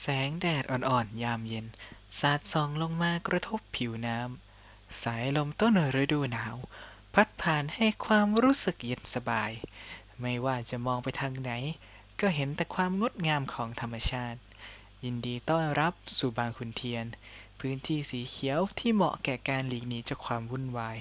แสงแดดอ่อนๆ ยามเย็น สาดส่องลงมากระทบผิวน้ำ สายลมต้นฤดูหนาว พัดผ่านให้ความรู้สึกเย็นสบาย ไม่ว่าจะมองไปทางไหน ก็เห็นแต่ความงดงามของธรรมชาติ ยินดีต้อนรับสู่บางขุนเทียน พื้นที่สีเขียวที่เหมาะแก่การหลีกหนีจากความวุ่นวาย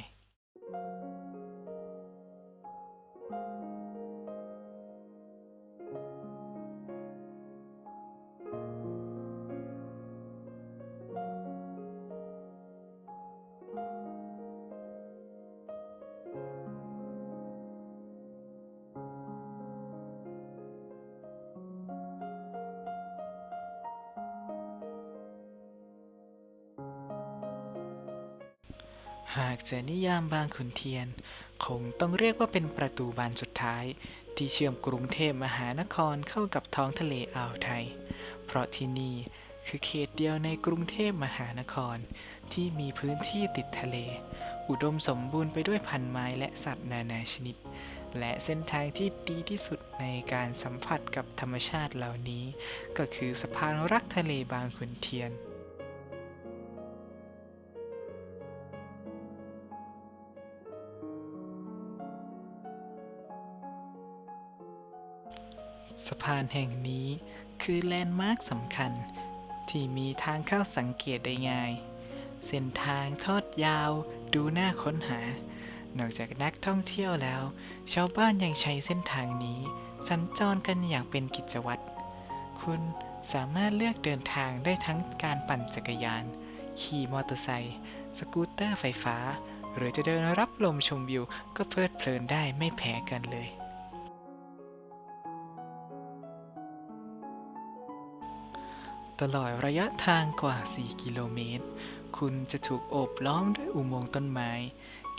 หากจะนิยามบางขุนเทียน คงต้องเรียกว่าเป็นประตูบานสุดท้าย ที่เชื่อมกรุงเทพมหานครเข้ากับท้องทะเลอ่าวไทย เพราะที่นี่คือเขตเดียวในกรุงเทพมหานคร ที่มีพื้นที่ติดทะเล อุดมสมบูรณ์ไปด้วยพันไม้และสัตว์นานาชนิด และเส้นทางที่ดีที่สุดในการสัมผัสกับธรรมชาติเหล่านี้ ก็คือสะพานรักทะเลบางขุนเทียน สะพานแห่งนี้คือแลนด์มาร์คสำคัญ ที่มีทางเข้าสังเกตได้ง่าย เส้นทางทอดยาวดูน่าค้นหา นอกจากนักท่องเที่ยวแล้ว ชาวบ้านยังใช้เส้นทางนี้ สัญจรกันอย่างเป็นกิจวัตร คุณสามารถเลือกเดินทางได้ทั้งการปั่นจักรยาน ขี่มอเตอร์ไซค์สกูตเตอร์ไฟฟ้า หรือจะเดินรับลมชมวิวก็เพลิดเพลินได้ไม่แพ้กันเลย ตลอดระยะทางกว่า 4 กิโลเมตร คุณจะถูกโอบล้อมด้วยอุโมงค์ต้นไม้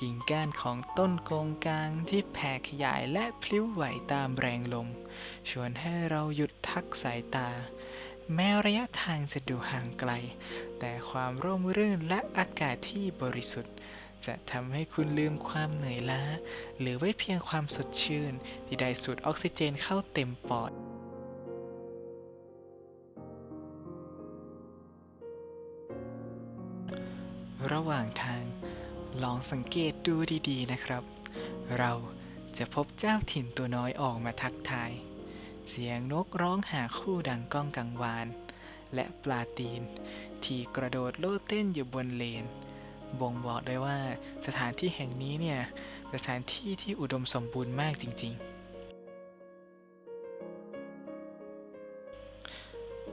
กิ่งก้านของต้นโกงกลางที่แผ่ขยายและพลิ้วไหวตามแรงลม ชวนให้เราหยุดทักสายตา แม้ระยะทางจะดูห่างไกล แต่ความร่มรื่นและอากาศที่บริสุทธิ์ จะทำให้คุณลืมความเหนื่อยล้าหลือไว้เพียงความสดชื่น ที่ได้สูดออกซิเจนเข้าเต็มปอด ระหว่างทาง ลองสังเกตดูดีๆนะครับ เราจะพบเจ้าถิ่นตัวน้อยออกมาทักทาย เสียงนกร้องหาคู่ดังก้องกังวาน และปลาตีน ที่กระโดดโลดเต้นอยู่บนเลน บ่งบอกได้ว่าสถานที่แห่งนี้เนี่ยเป็นสถานที่ที่อุดมสมบูรณ์มากจริง ๆ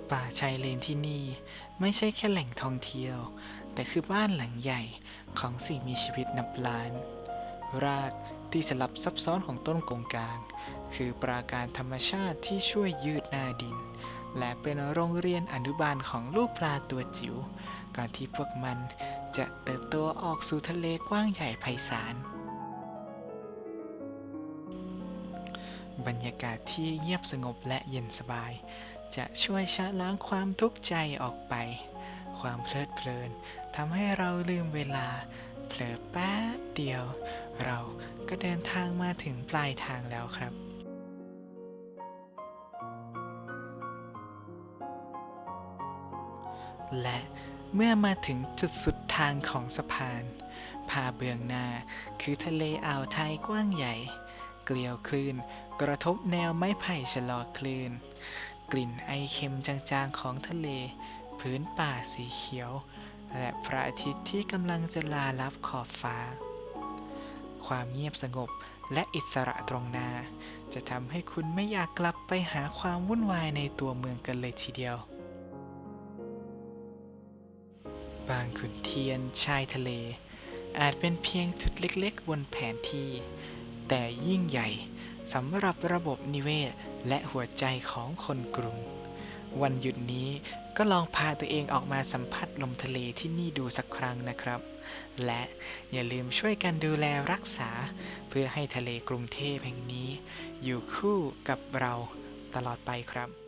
ป่าชายเลนที่นี่ไม่ใช่แค่แหล่งท่องเที่ยว แต่คือบ้านหลังใหญ่ของสิ่งมีชีวิตนับล้าน รากที่สลับซับซ้อนของต้นกงกลาง คือปราการธรรมชาติที่ช่วยยืดหน้าดิน และเป็นโรงเรียนอนุบาลของลูกปลาตัวจิ๋วก่อนที่พวกมันจะเติบโตออกสู่ทะเลกว้างใหญ่ไพศาลบรรยากาศที่เงียบสงบและเย็นสบาย จะช่วยชะล้างความทุกข์ใจออกไป ความเพลิดเพลิน ทำให้เราลืมเวลา เผลอแป๊บเดียว เราก็เดินทางมาถึงปลายทางแล้วครับและเมื่อมาถึงจุดสุดทางของสะพาน พาเบื้องหน้าคือทะเลอ่าวไทยกว้างใหญ่ เกลียวคลื่นกระทบแนวไม้ไผ่ชะลอคลื่น กลิ่นไอเค็มจางๆของทะเล พื้นป่าสีเขียว และพระอาทิตย์ที่กำลังจะลาลับขอบฟ้า ความเงียบสงบและอิสระตรงหน้า จะทำให้คุณไม่อยากกลับไปหาความวุ่นวายในตัวเมืองกันเลยทีเดียว บางขุนเทียนชายทะเล อาจเป็นเพียงจุดเล็กๆ บนแผนที่ แต่ยิ่งใหญ่สำหรับระบบนิเวศและหัวใจของคนกรุง วันหยุดนี้ก็ลองพาตัวเองออกมาสัมผัสลมทะเลที่นี่ดูสักครั้งนะครับ และอย่าลืมช่วยกันดูแลรักษา เพื่อให้ทะเลกรุงเทพแห่งนี้ อยู่คู่กับเราตลอดไปครับ